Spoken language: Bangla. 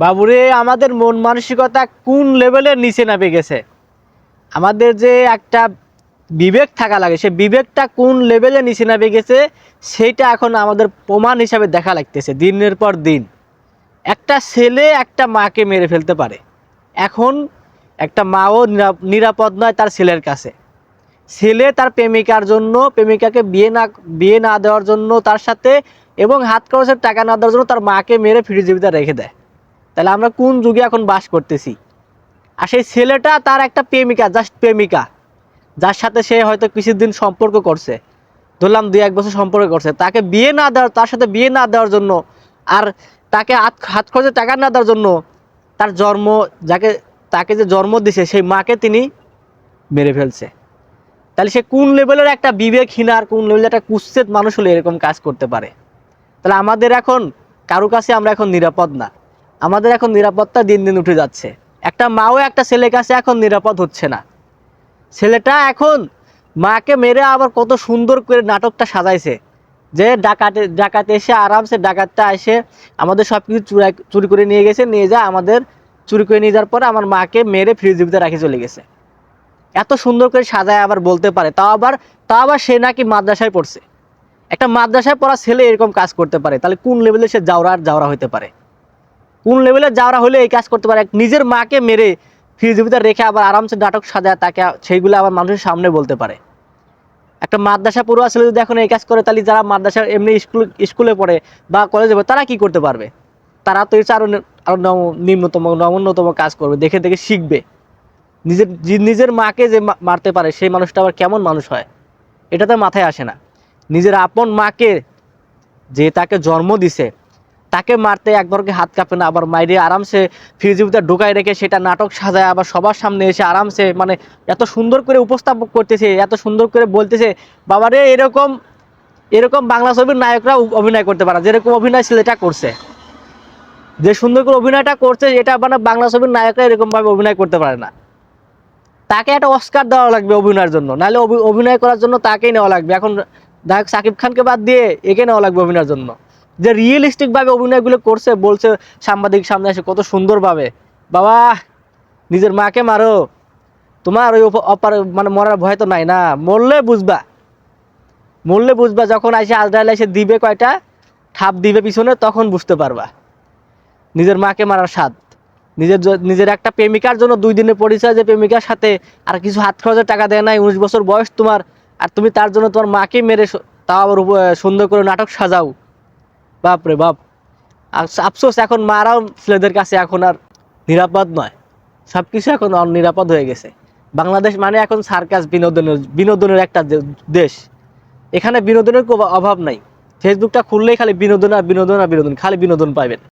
বাবুরে, আমাদের মন মানসিকতা কোন লেভেলের নিচে নামে গেছে? আমাদের যে একটা বিবেক থাকা লাগে, সে বিবেকটা কোন লেভেলে নিচে নামে গেছে সেইটা এখন আমাদের প্রমাণ হিসাবে দেখা লাগতেছে দিনের পর দিন। একটা ছেলে একটা মাকে মেরে ফেলতে পারে। এখন একটা মাও নিরা- নিরাপদ নয় তার ছেলের কাছে। ছেলে তার প্রেমিকার জন্য, প্রেমিকাকে বিয়ে না বিয়ে না দেওয়ার জন্য তার সাথে এবং হাত খরচের টাকা না দেওয়ার জন্য তার মাকে মেরে ফিরে জীবিতা রেখে দেয়। তাহলে আমরা কোন যুগে এখন বাস করতেছি? আর সেই ছেলেটা তার একটা প্রেমিকা জাস্ট প্রেমিকা, যার সাথে সে হয়তো কিছুদিন সম্পর্ক করছে, ধরলাম দুই এক বছর সম্পর্ক করছে, তাকে বিয়ে না দেওয়ার, তার সাথে বিয়ে না দেওয়ার জন্য আর তাকে হাত হাত খরচে টাকা না দেওয়ার জন্য তার জন্ম, যাকে, তাকে যে জন্ম দিছে, সেই মাকে তিনি মেরে ফেলছে। তাহলে সে কোন লেভেলের একটা বিবেকহীন আর কোন লেভেলের একটা কুচ্ছেদ মানুষ হলে এরকম কাজ করতে পারে? তাহলে আমাদের এখন, কারও কাছে আমরা এখন নিরাপদ না। আমাদের এখন নিরাপত্তা দিন দিন উঠে যাচ্ছে। একটা মাও একটা ছেলের কাছে এখন নিরাপদ হচ্ছে না। ছেলেটা এখন মাকে মেরে আবার কত সুন্দর করে নাটকটা সাজাইছে। যে ডাকাতে ডাকাতে এসে আরামসে ডাকাতটা এসে আমাদের সব কিছু চুরাই চুরি করে নিয়ে গেছে, নিয়ে যা আমাদের চুরি করে নিয়ে যাওয়ার পরে আমার মাকে মেরে ফ্রিজ জীবিত রাখে চলে গেছে। এত সুন্দর করে সাজায় আবার বলতে পারে, তাও আবার তাও আবার সে নাকি মাদ্রাসায় পড়ছে। একটা মাদ্রাসায় পড়া ছেলে এরকম কাজ করতে পারে, তাহলে কোন লেভেলে সে যাওরা আর যাওরা হতে পারে? কোন লেভেলে যাওরা হলে এই কাজ করতে পারে? নিজের মাকে মেরে ফিজিবিতে রেখে আবার আরামসে নাটক সাজায়, তাকে সেইগুলো আবার মানুষের সামনে বলতে পারে। একটা মাদ্রাসা পড়ুয়া ছেলে যদি এখন এই কাজ করে, তাহলে যারা মাদ্রাসা এমনি স্কুল, স্কুলে পড়ে বা কলেজে পড়ে, তারা কি করতে পারবে? তারা তো এসে আরও নে- আরও নিম্নতম নগণ্যতম কাজ করবে, দেখে দেখে শিখবে। নিজের নিজের মাকে যে মারতে পারে, সেই মানুষটা আবার কেমন মানুষ হয়? এটা তো মাথায় আসে না। নিজের আপন মাকে যে তাকে জন্ম দিছে তাকে মারতে একবারকে হাত কাঁপে না, আবার মাইরে আরামসে ফিজিবিতে ঢুকায় রেখে সেটা নাটক সাজায়, আবার সবার সামনে এসে আরামসে মানে এত সুন্দর করে উপস্থাপক করতেছে, এত সুন্দর করে বলতেছে, বাবারে, এরকম এরকম বাংলা ছবির নায়করা অভিনয় করতে পারে, যেরকম অভিনয় ছেলেটা করছে। যে সুন্দর করে অভিনয়টা করছে, এটা মানে বাংলা ছবির নায়করা এরকম ভাবে অভিনয় করতে পারে না। তাকে একটা অস্কার দেওয়া লাগবে অভিনয়ের জন্য, নাহলে অভিনয় করার জন্য তাকেই নেওয়া লাগবে। এখন দেখ, সাকিব খানকে বাদ দিয়ে একে নেওয়া লাগবে অভিনয়ের জন্য। যে রিয়েলিস্টিক ভাবে অভিনয়গুলো করছে, বলছে সাংবাদিক সামনে এসে কত সুন্দরভাবে। বাবা, নিজের মাকে মারো। তোমার ওই অপ- অপার মানে মরার ভয় তো নাই না। মরলে বুঝবা। মরলে বুঝবা, যখন এসে আজরাইল এসে দিবে কয়টা, ঠাপ দিবে পিছনে, তখন বুঝতে পারবা। নিজের মাকে মারার স্বাদ। নিজের নিজের একটা প্রেমিকার জন্য দুই দিনের পরিচয় যে প্রেমিকার সাথে আর কিছু হাত খরচের টাকা দেয় নাই, উনিশ বছর বয়স তোমার, আর তুমি তার জন্য তোমার মাকে মেরে তাও আবার সুন্দর করে নাটক সাজাও। বাপ রে বাপ। আফসোস, এখন মারাও ছেলেদের কাছে এখন আর নিরাপদ নয়। সব কিছু এখন নিরাপদ হয়ে গেছে। বাংলাদেশ মানে এখন সার্কাস বিনোদনের বিনোদনের একটা দেশ। এখানে বিনোদনের অভাব নাই। ফেসবুকটা খুললেই খালি বিনোদন আর বিনোদন আর বিনোদন, খালি বিনোদন পাইবেন।